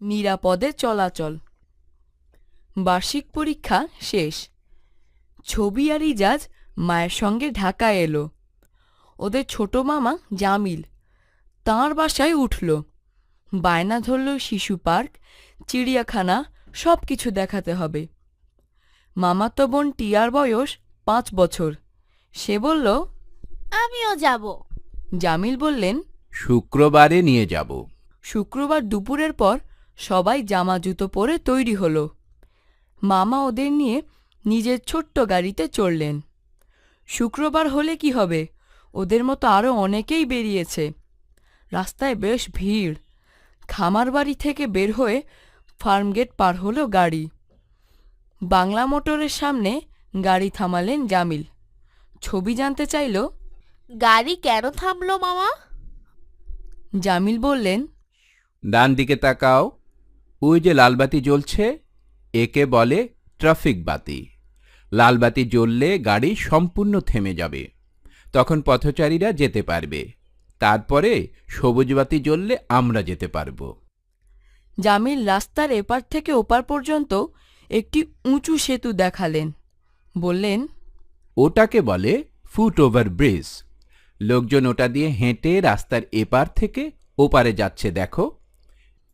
নিরাপদে চলাচল। বার্ষিক পরীক্ষা শেষ। ছবি আর ইজাজ মায়ের সঙ্গে ঢাকায় এলো। ওদের ছোট মামা জামিল তাঁর বাসায় উঠল। বায়না ধরল শিশু পার্ক চিড়িয়াখানা সব কিছু দেখাতে হবে। মামাতো বোন টিয়ার বয়স পাঁচ বছর। সে বলল আমিও যাব। জামিল বললেন শুক্রবারে নিয়ে যাব। শুক্রবার দুপুরের পর সবাই জামা জুতো পরে তৈরি হলো। মামা ওদের নিয়ে নিজের ছোট্ট গাড়িতে চড়লেন। শুক্রবার হলে কি হবে? ওদের মতো আরও অনেকেই বেরিয়েছে। রাস্তায় বেশ ভিড়। খামার বাড়ি থেকে বের হয়ে ফার্মগেট পার হলো গাড়ি। বাংলা মোটরের সামনে গাড়ি থামালেন জামিল। ছবি জানতে চাইল গাড়ি কেন থামলো মামা? জামিল বললেন ডান দিকে তাকাও। ওই যে লালবাতি জ্বলছে একে বলে ট্রাফিক বাতি। লালবাতি জ্বললে গাড়ি সম্পূর্ণ থেমে যাবে। তখন পথচারীরা যেতে পারবে। তারপরে সবুজ বাতি জ্বললে আমরা যেতে পারব। জামিল রাস্তার এপার থেকে ওপার পর্যন্ত একটি উঁচু সেতু দেখালেন। বললেন ওটাকে বলে ফুট ওভার ব্রিজ। লোকজন ওটা দিয়ে হেঁটে রাস্তার এপার থেকে ওপারে যাচ্ছে দেখো।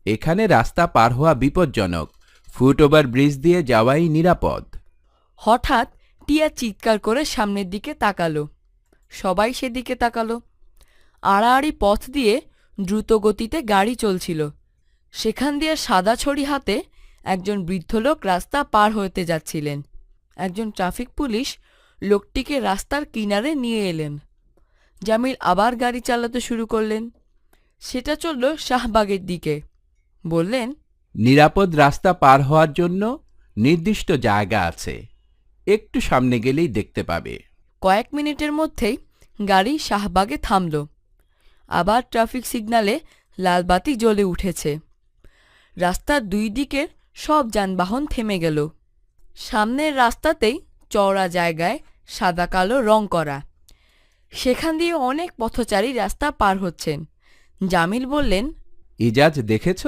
এখানে রাস্তা পার হওয়া বিপজ্জনক। ফুট ওভার ব্রিজ দিয়ে যাওয়াই নিরাপদ। হঠাৎ টিয়া চিৎকার করে সামনের দিকে তাকালো। সবাই সেদিকে তাকালো। আড়াআড়ি পথ দিয়ে দ্রুত গতিতে গাড়ি চলছিল। সেখান দিয়ে সাদা ছড়ি হাতে একজন বৃদ্ধ লোক রাস্তা পার হতে যাচ্ছিলেন। একজন ট্রাফিক পুলিশ লোকটিকে রাস্তার কিনারে নিয়ে এলেন। জামিল আবার গাড়ি চালাতে শুরু করলেন। সেটা চলল শাহবাগের দিকে। বললেন নিরাপদ রাস্তা পার হওয়ার জন্য নির্দিষ্ট জায়গা আছে। একটু সামনে গেলেই দেখতে পাবে। কয়েক মিনিটের মধ্যেই গাড়ি শাহবাগে থামল। আবার ট্রাফিক সিগনালে লালবাতি জ্বলে উঠেছে। রাস্তার দুই দিকের সব যানবাহন থেমে গেল। সামনের রাস্তাতেই চওড়া জায়গায় সাদা কালো রং করা। সেখান দিয়ে অনেক পথচারী রাস্তা পার হচ্ছেন। জামিল বললেন ইজাজ দেখেছ?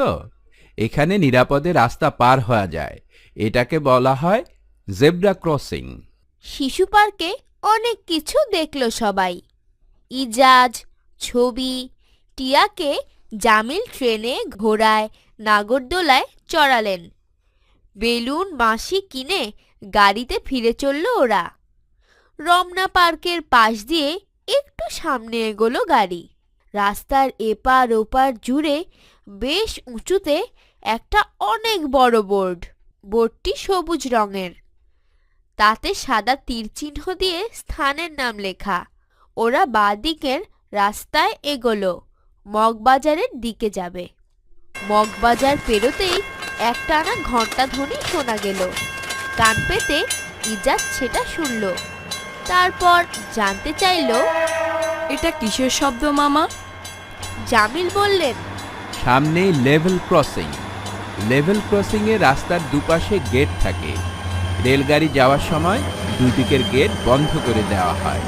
এখানে নিরাপদে রাস্তা পার হওয়া যায়। এটাকে বলা হয় জেব্রা ক্রসিং। শিশু পার্কে অনেক কিছু দেখল সবাই। ইজাজ, ছবি, টিয়াকে জামিল ট্রেনে ঘোড়ায় নাগরদোলায় চড়ালেন। বেলুন, বাঁশি কিনে গাড়িতে ফিরে চলল ওরা। রমনা পার্কের পাশ দিয়ে একটু সামনে এগোলো গাড়ি। রাস্তার এপার ওপার জুড়ে বেশ উঁচুতে একটা অনেক বড় বোর্ড। বোর্ডটি সবুজ রঙের। তাতে সাদা তীরচিহ্ন দিয়ে স্থানের নাম লেখা। ওরা বাঁদিকের রাস্তায় এগোলো, মগবাজারের দিকে যাবে। মগবাজার পেরোতেই একটানা ঘণ্টা ধ্বনি শোনা গেল। কান পেতে ইজাজ সেটা শুনল। তারপর জানতে চাইল এটা কিসের শব্দ মামা? জামিল বললেন। সামনেই লেভেল ক্রসিং। লেভেল ক্রসিংয়ে রাস্তার দুপাশে গেট থাকে। রেলগাড়ি যাওয়ার সময় দুদিকের গেট বন্ধ করে দেওয়া হয়।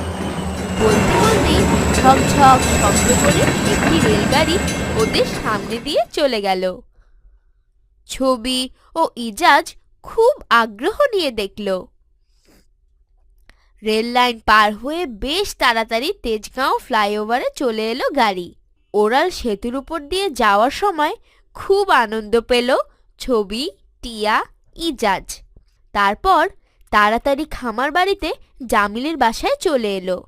বলতে বলতেই ঝকঝক শব্দ করে একটি রেলগাড়ি ওদের সামনে দিয়ে চলে গেল। ছবি ও ইজাজ খুব আগ্রহ নিয়ে দেখল। রেল লাইন পার হয়ে বেশ তাড়াতাড়ি তেজগাঁও ফ্লাইওভারে চলে এলো গাড়ি। ওরাল সেতুর উপর দিয়ে যাওয়ার সময় খুব আনন্দ পেল ছবি, টিয়া, ইজাজ। তারপর তাড়াতাড়ি খামার বাড়িতে জামিলের বাসায় চলে এলো।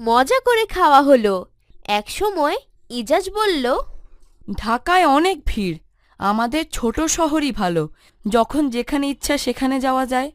মজা করে খাওয়া হলো। এক সময় ইজাজ বলল, ঢাকায় অনেক ভিড়। আমাদের ছোট শহরই ভালো। যখন যেখানে ইচ্ছা সেখানে যাওয়া যায়।